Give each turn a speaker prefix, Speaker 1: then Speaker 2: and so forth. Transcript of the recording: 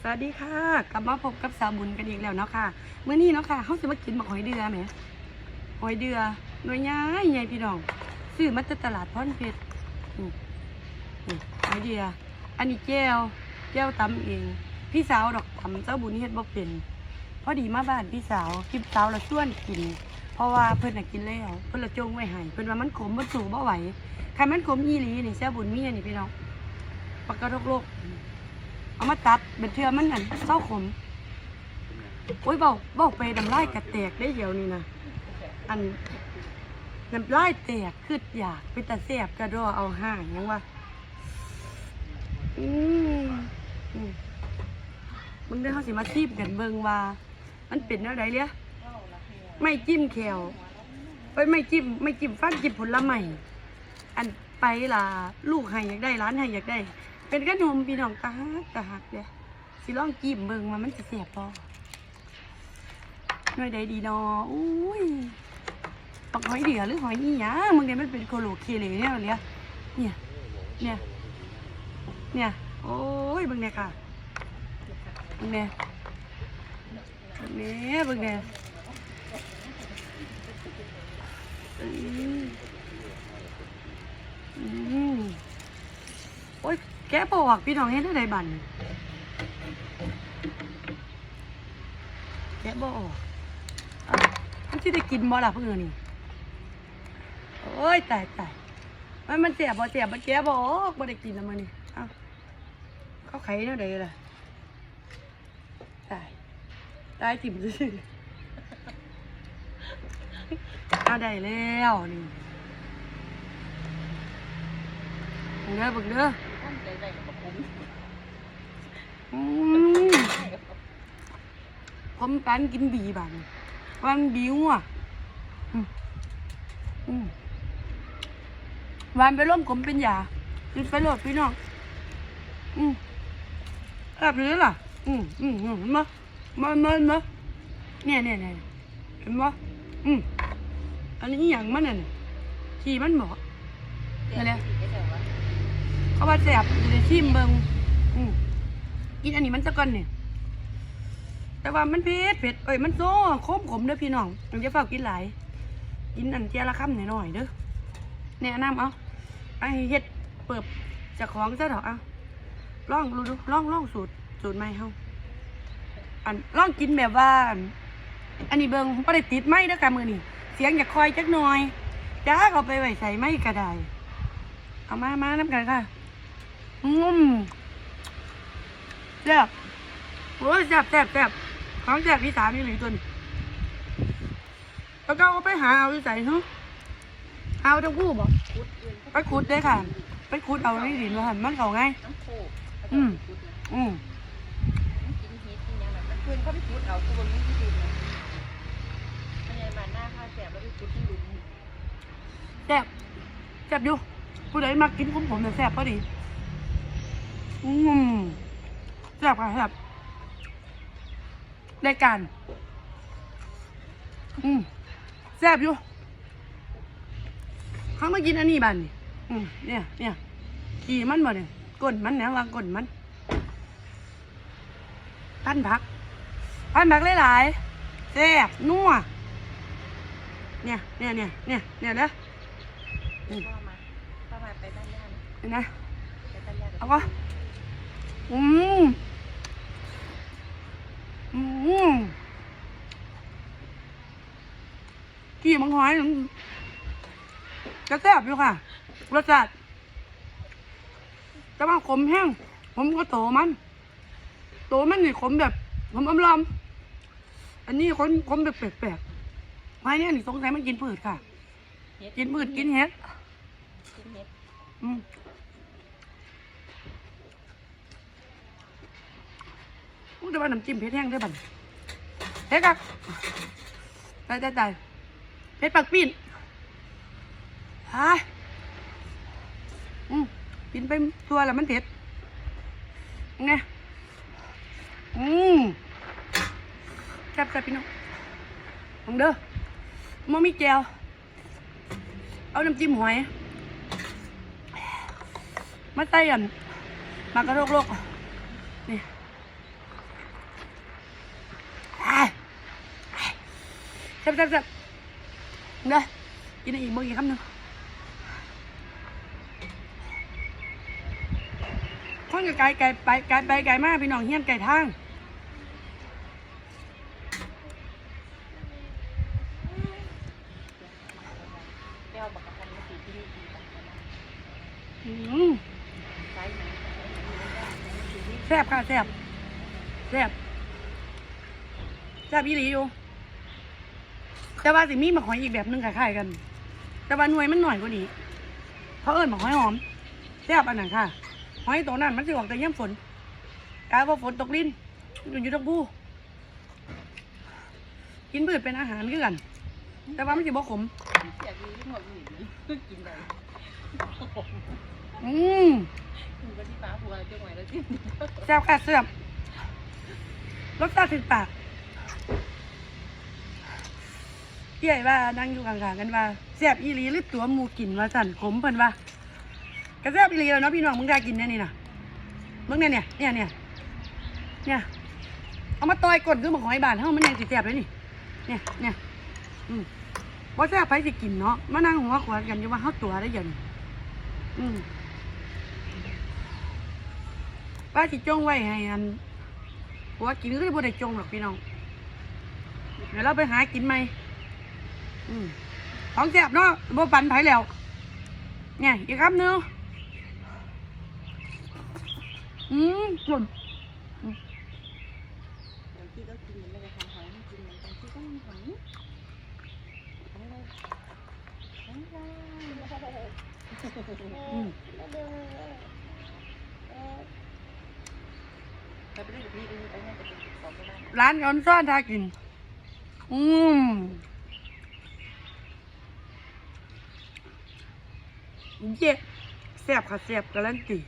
Speaker 1: สวัสดีค่ะ กลับมาพบกับสาวบุญกันอีกแล้วเนาะค่ะเมื่อนี้เนาะค่ะเขาจะมากินบักหอยเดือไหมหอยเดือหน่วยใหญ่ใหญ่พี่น้องซื้อมาจากตลาดพรเพชรหอยเดืออันนี้แก้วแก้วตำเอง พี่สาวดอกตำเจ้าบุญเฮ็ดบ่เป็นพอดีมาบ้านพี่สาวพี่สาวเราชวนกิน เพราะว่าเพิ่นน่ะกินแล้วเพิ่นละจงไว้ให้เพิ่นว่ามันขมมันสูบ่ไหวใครมันขมอีหลีนี่เจ้าบุญมีอันนี้พี่น้องปากกระโลก เอามาตัดเป็นเทือมันนั่นเศร้าขมโอ้ยเบาเบาไปน้ำลายกระแตกได้เดียวนี่นะอันน้ำลายแตกคืออยากไปแต่แสบกระดอเอาห่างยังวะอืมอืมมึงได้เขาสิมาทีบกันเบิงว่า มันเป็นอะไรเลี้ยไม่จิ้มแขวไปไม่จิ้มไม่จิ้มฟันจิ้มผลไม้อันไปล่ะ ลูกให้อยากได้ร้านให้อยากได้ เป็นขนมพี่น้องตาฮักตาหักเด้อสิลองจิ้มเบิ่งว่ามันจะเสียบบ่หน่วยใดดีนออุ้ยปักหอยเดือหรือหอยนี่ยามึงเนี่ยมันเป็นโคโลเคเลยเนี่ยเลยเนี่ยเนี่ยเนี่ยโอ้ยเบิงเนี่ยค่ะเบิ่งเนี่ยเบิ่งเนี่ยเบิงเนี่ยอืมอืม แกปอกพี่น้องเห็นได้บันแกบออกอันที่ได้กินบ่ล่ะเพื่อนนี่โอ้ยตายตายมันมันเสียบ่เสียบ่แกบออกบ่ได้กินแล้วมันนี่เอ้าเขาไข่เท่าใดล่ะตายตายติ่มซื่อเอาได้แล้วนี่เบิ่งเด้อเบิ่งเด้อ
Speaker 2: ตั้งใจได้กับคุ้ม
Speaker 1: อืมผมปันกินบีบันวันบิวอะอืมอืมวันไปร่มผมเป็นยากินไปโหลดพี่น้อง อืมแบบนี้ล่ะ อืมอืมอืมมามามามาเนี่ยเนี่ยเนี่ยเห็นปะอืมอันนี้อหย่างมันน่ะขี่มันบอกนั่นแหละ เขาว่าแสบอยู่ในชิมเบิงอืมกินอันนี้มันจะก่อนเนี่ยแต่ว่ามันเผ็ดเผ็ดเอ้ยมันโซ่คมขมเด้อพี่น้องมันจะเฝ้ากินหลายกินอันเจียละคำหน่อยๆเด้อเนี่ยน้ำเอาไอเฮ็ดเปิบจากของซะดอกเอาลองดูดูลองลองสูตรสูตรใหม่เฮาอันลองกินแบบว่า อันนี้เบิงบ่ได้ติดไม้เด้อค่ะมือนี่เสียงอยากคอยจักหน่อยจ้าเอาไปไว้ใส่ไม้ก็ได้เอามามาน้ำกันค่ะ งุ่มแซ่บโอ้ยแซ่บแซ่บแซ่บของแซ่บพี่สามนี่หรือตัวนี้แล้วก็เอาไปหาเอาที่ใส่เนาะเอาทั้งคู่บอก
Speaker 2: คุดเอง
Speaker 1: ไปขุดได้ค่ะ ไปขุดเอาในดินว่าหั่นมันเขาไง
Speaker 2: น้ำโคก
Speaker 1: อืมอืม
Speaker 2: กินเฮ็ดกินยังไงมันเพื่อนเขาไปคุดเอาคือบนนี้ที่ดินนะมันยังมาหน้าผ้าแสบแล้วไปคุดที่ดิน
Speaker 1: แซ่บแซ่บอยู่ผู้ใดมากินผมผมเนี่ยแซ่บพอดี อืมแซ่บค่ะแซ่บได้การอืมแซ่บอยู่เขามากินอันนี้บ้านนี่อืมเนี่ยเนี่ยขี่มันบ่เนี่ยก้นมันเนี่ยวางก้นมันพันผักพันผักหลายๆแซ่บนัวเนี่ยเนี่ยเนี่ยเนี่ยเนี่ยเด้อ
Speaker 2: พ่อมาพ่อมาไปบ้านย่านะ
Speaker 1: เห็นไหม
Speaker 2: ไปบ้านย่า
Speaker 1: เอาก็ อืมอืมกี่มังหอยกระแทบอยู่ค่ะรสชาติแต่ว่าขมแห้ง ผมก็โตมัน โตมันนี่ขมแบบขมอำลำอันนี้ขมขมแบบแปลกๆไม้เนี่ยนี่สงสัยมันกินพืชค่ะ
Speaker 2: เฮ็ด
Speaker 1: กินพืชกินเห็ด
Speaker 2: กินเฮ็ด
Speaker 1: อืม อู้แต่ว่าน้ำจิ้มเผ็ดแห้งได้อบัดเผ็ดครับตายตายตายเผ็ดปักปีนฮาอืมกินไปตัวแล้วมันเผ็ดไงอืมแซ่บแซ่บพี่น้องลองเด้อมอมีแจวเอาน้ำจิ้มหอย มาไต่อันมากระโรกโลกนี่ แซ่ บแซ่บแซ่บเด้อกินอีกมื้ออีกคำหนึ่งคนกับไก่ไก่ไปไก่ไปไก่มาพี่น้องเฮี้ยนไก่ทาง
Speaker 2: แก้วบักกะทันาสีที่นี่ดีบักกะนะ
Speaker 1: อืม
Speaker 2: ไซส์ไหนไซส์ไหนอยู่ในย่างไหนอยู่นี่
Speaker 1: แซ่บค่ะแซ่บแซ่บแซ่บอีหลีอยู่ แต่ว่าสิมีหมกหอยอีกแบบหนึงคล้ายๆกัน แต่ว่าหน่วยมันหน่อยกว่านี้เขาเอิ้นหมกหอยหอมแซ่บอันนั้นค่ะ หอยตัวนั้นมันสิออกแต่ย่ำฝนกลายว่าฝนตกลิ้นอยู่อยู่ตรงผู้กินพืชเป็นอาหารคือกัน แต่ว่ามันสิบ่ขม
Speaker 2: เสียดีที่หมดหนีนี่กินได้
Speaker 1: อืม
Speaker 2: คุณก็ที่ฟ้าผัวจังหวะแล้วที่
Speaker 1: แซ่บค่ะแซ่บรสชาติถึงปาก เอี่ยว่านั่งอยู่ข้างๆกันว่าแซ่บอีหลีหรือตัวหมูกินว่าสั่นขมเพิ่นว่าก็แซ่บอีหลีแล้วเนาะพี่น้องมึงได้กินแน่นี่น่ะมึงเนี่ยเนี่ยเนี่ยเนี่ยเนี่ยเอามาต่อยกดคือมาหอยบานเฮามันยังสิแซ่บเลยนี่เนี่ยเนี่ยอืมบ่แซ่บไปสิกินเนาะมานั่งหัวขวานกันอยู่ว่าเฮาตัวได้ยังอืมว่าสิจงไว้ให้อันหัวกินคือบ่ได้จงหรอกพี่น้องเดี๋ยวเราไปหากินใหม ของแซ่บเนาะบ่ปันไผแล้ว เนี่ยอีกคำหนึงอืมส่วน
Speaker 2: บางทีก็กินไม่ได้ทำหอยไม่กินบางทีก็มีหอยทั้งเลยทั้งเลย
Speaker 1: อืม
Speaker 2: ไปไปเล่นกับพี่ไปไปเนี่ยไปกินของที่บ้าน
Speaker 1: ร้านย้อนซ่อนทากิน อืม เจ็บแซ่บค่ะแซ่บการันตี